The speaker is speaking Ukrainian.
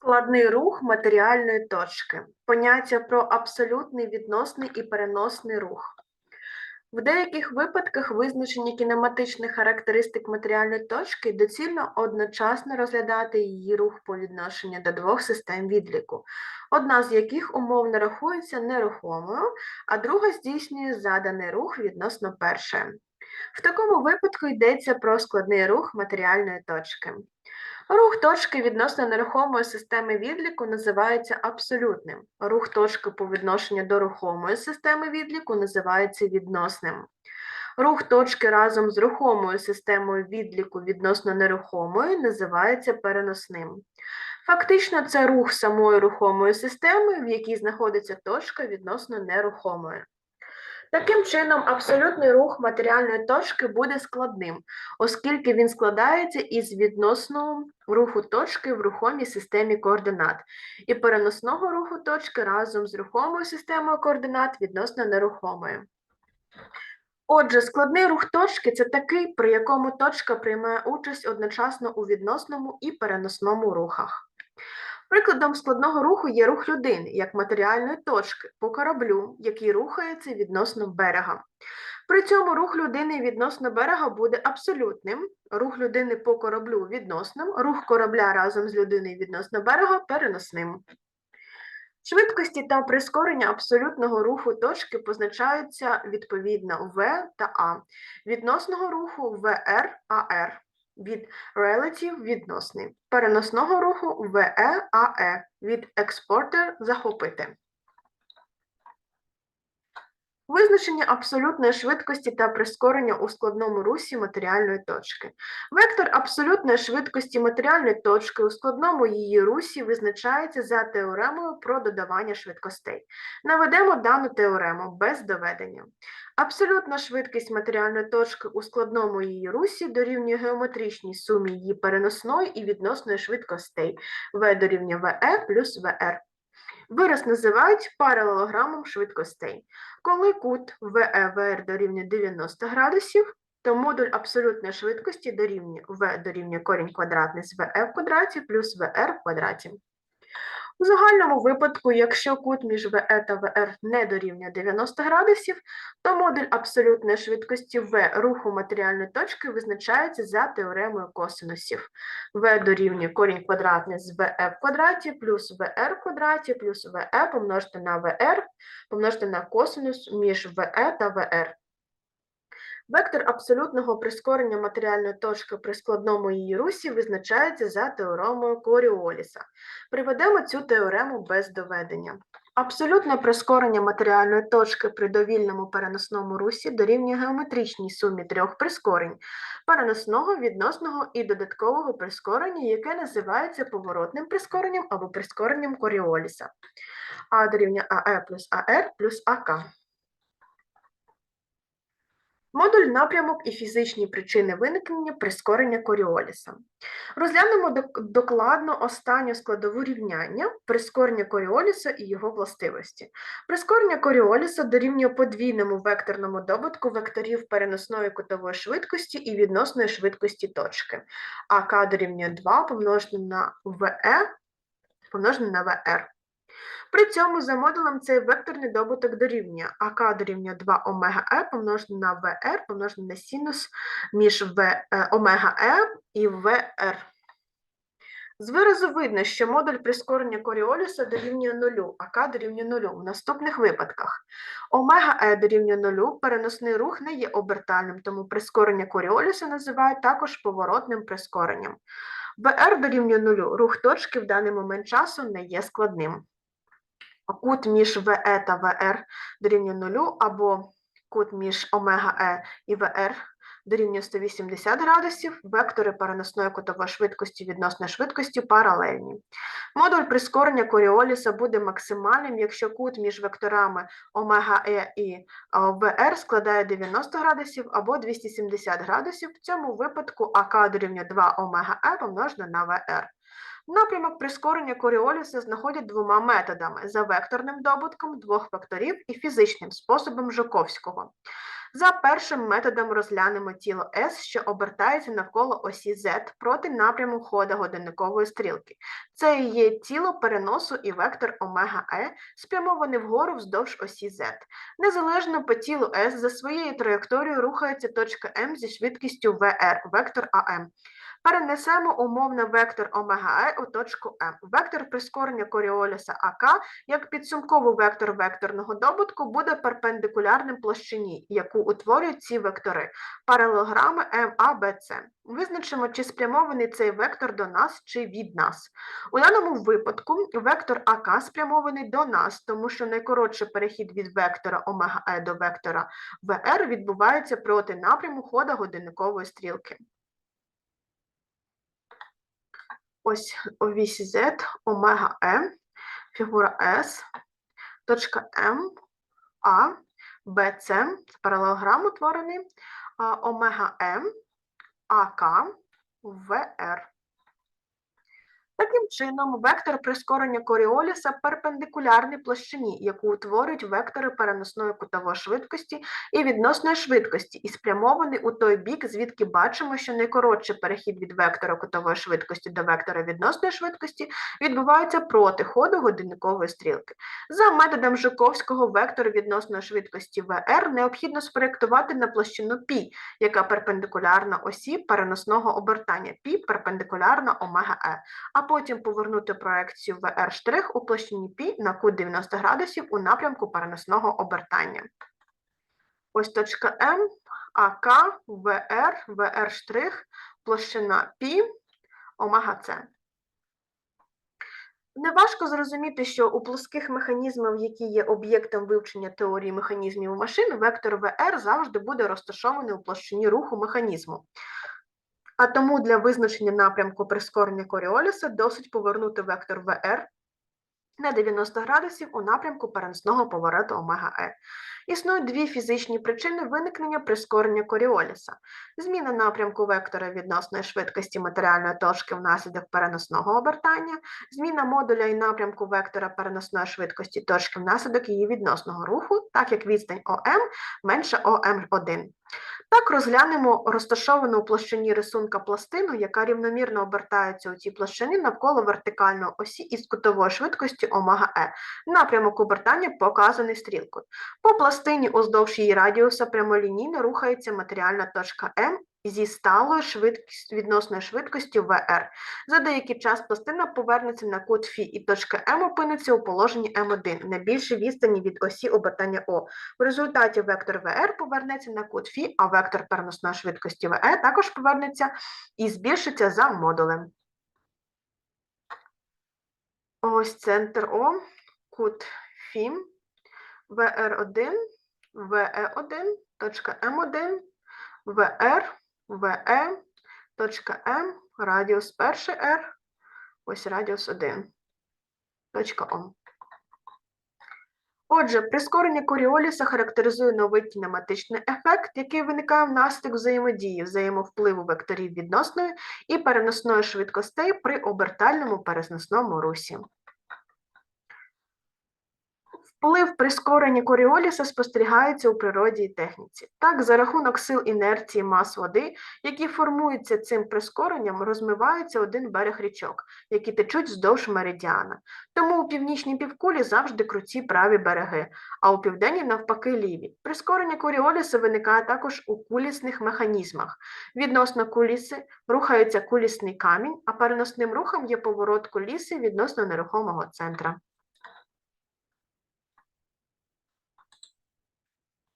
Складний рух матеріальної точки. Поняття про абсолютний, відносний і переносний рух. В деяких випадках визначення кінематичних характеристик матеріальної точки доцільно одночасно розглядати її рух по відношенню до двох систем відліку, одна з яких умовно рахується нерухомою, а друга здійснює заданий рух відносно першої. В такому випадку йдеться про складний рух матеріальної точки. Рух точки відносно нерухомої системи відліку називається абсолютним. Рух точки по відношенню до рухомої системи відліку називається відносним. Рух точки разом з рухомою системою відліку відносно нерухомої називається переносним. Фактично, це рух самої рухомої системи, в якій знаходиться точка відносно нерухомої. Таким чином, абсолютний рух матеріальної точки буде складним, оскільки він складається із відносного руху точки в рухомій системі координат і переносного руху точки разом з рухомою системою координат відносно нерухомої. Отже, складний рух точки це такий, при якому точка приймає участь одночасно у відносному і переносному рухах. Прикладом складного руху є рух людини як матеріальної точки по кораблю, який рухається відносно берега. При цьому рух людини відносно берега буде абсолютним, рух людини по кораблю відносним, рух корабля разом з людиною відносно берега переносним. Швидкості та прискорення абсолютного руху точки позначаються відповідно В та А, відносного руху ВР АР від relative – відносний, переносного руху VE-AE від експортер захопити. Визначення абсолютної швидкості та прискорення у складному русі матеріальної точки. Вектор абсолютної швидкості матеріальної точки у складному її русі визначається за теоремою про додавання швидкостей. Наведемо дану теорему без доведення. Абсолютна швидкість матеріальної точки у складному її русі дорівнює геометричній сумі її переносної і відносної швидкостей v дорівнює VE плюс VR. Вираз називають паралелограмом швидкостей. Коли кут ВЕВР дорівнює 90 градусів, то модуль абсолютної швидкості дорівнює В дорівнює корінь квадратний з ВЕ в квадраті плюс ВР в квадраті. У загальному випадку, якщо кут між ВЕ та ВР не дорівнює 90 градусів, то модуль абсолютної швидкості В руху матеріальної точки визначається за теоремою косинусів. В дорівнює корінь квадратний з ВЕ в квадраті плюс ВР в квадраті плюс ВЕ помножити на ВР помножити на косинус між ВЕ та ВР. Вектор абсолютного прискорення матеріальної точки при складному її русі визначається за теоремою Коріоліса. Приведемо цю теорему без доведення. Абсолютне прискорення матеріальної точки при довільному переносному русі дорівнює геометричній сумі трьох прискорень переносного, відносного і додаткового прискорення, яке називається поворотним прискоренням або прискоренням Коріоліса. А дорівнює АЕ плюс АР плюс АК. Модуль напрямок і фізичні причини виникнення прискорення Коріоліса. Розглянемо докладно останню складову рівняння прискорення Коріоліса і його властивості. Прискорення Коріоліса дорівнює подвійному векторному добутку векторів переносної кутової швидкості і відносної швидкості точки. А К дорівнює 2 помножене на ВЕ помножене на ВР. При цьому за модулем цей векторний добуток дорівнює АК дорівнює 2 омега Е помножене на ВР помножене на синус між в, е, омега Е і ВР. З виразу видно, що модуль прискорення Коріоліса дорівнює нулю, а К дорівнює нулю в наступних випадках. Омега Е дорівнює нулю, переносний рух не є обертальним, тому прискорення Коріоліса називають також поворотним прискоренням. ВР дорівнює нулю, рух точки в даний момент часу не є складним кут між ВЕ та ВР дорівнює нулю, або кут між омега Е і ВР дорівнює 180 градусів, вектори переносної кутової швидкості відносно швидкості паралельні. Модуль прискорення Коріоліса буде максимальним, якщо кут між векторами омега Е і ВР складає 90 градусів або 270 градусів. В цьому випадку АК дорівнює 2 омега Е помножене на ВР. Напрямок прискорення Коріоліса знаходять двома методами: за векторним добутком двох векторів і фізичним способом Жуковського. За першим методом розглянемо тіло S, що обертається навколо осі Z проти напряму хода годинникової стрілки. Це і є тіло переносу і вектор омега E, спрямований вгору вздовж осі Z. Незалежно по тілу S за своєю траєкторією рухається точка М зі швидкістю VR, вектор АМ. Перенесемо умовно вектор омега Е у точку М. Вектор прискорення Коріоліса АК як підсумковий вектор векторного добутку буде перпендикулярним площині, яку утворюють ці вектори, паралелограми МАБЦ. Визначимо, чи спрямований цей вектор до нас, чи від нас. У даному випадку вектор АК спрямований до нас, тому що найкоротший перехід від вектора омега Е до вектора ВР відбувається проти напряму хода годинникової стрілки. Ось вісь Z, омега М, фігура S, точка М, А, БЦ, С, паралелограм утворений, омега М, АК, ВР. Таким чином, вектор прискорення Коріоліса перпендикулярний площині, яку утворюють вектори переносної кутової швидкості і відносної швидкості, і спрямований у той бік, звідки бачимо, що найкоротший перехід від вектора кутової швидкості до вектора відносної швидкості відбувається проти ходу годинникової стрілки. За методом Жуковського вектор відносної швидкості VR необхідно спроєктувати на площину π, яка перпендикулярна осі переносного обертання π перпендикулярна омега а потім повернути проекцію VR' у площині π на кут 90 градусів у напрямку переносного обертання. Ось точка М, АК, ВР, VR', площина π, омега С. Неважко зрозуміти, що у плоских механізмів, які є об'єктом вивчення теорії механізмів машин, вектор VR завжди буде розташований у площині руху механізму. А тому для визначення напрямку прискорення Коріоліса досить повернути вектор VR на 90 градусів у напрямку переносного повороту омега Е. Існують дві фізичні причини виникнення прискорення Коріоліса. Зміна напрямку вектора відносної швидкості матеріальної точки внаслідок переносного обертання, зміна модуля і напрямку вектора переносної швидкості точки внаслідок її відносного руху, так як відстань ОМ менше ОМ1. Так розглянемо розташовану у площині рисунка пластину, яка рівномірно обертається у цій площині навколо вертикальної осі із кутовою швидкістю омага Е. Напрямок обертання показаний стрілкою. По пластині уздовж її радіуса прямолінійно рухається матеріальна точка М зі сталою швидкістю відносною швидкістю VR. За деякий час пластина повернеться на кут Фі, і точка М опиниться у положенні М1 на більшій відстані від осі обертання О. В результаті вектор VR повернеться на кут Фі, а вектор переносної швидкості ВЕ також повернеться і збільшиться за модулем. Ось центр О, кут Фі, VR1, VE1, точка М1, VR, ВЕ, точка М, радіус перший R, ось радіус 1, точка О. Отже, прискорення Коріоліса характеризує новий кінематичний ефект, який виникає внаслідок взаємодії, взаємовпливу векторів відносної і переносної швидкостей при обертальному переносному русі. Вплив прискорення Коріоліса спостерігається у природі і техніці. Так, за рахунок сил інерції мас води, які формуються цим прискоренням, розмивається один берег річок, які течуть вздовж меридіана. Тому у північній півкулі завжди круті праві береги, а у південній навпаки ліві. Прискорення Коріоліса виникає також у кулісних механізмах. Відносно куліси рухається кулісний камінь, а переносним рухом є поворот куліси відносно нерухомого центра.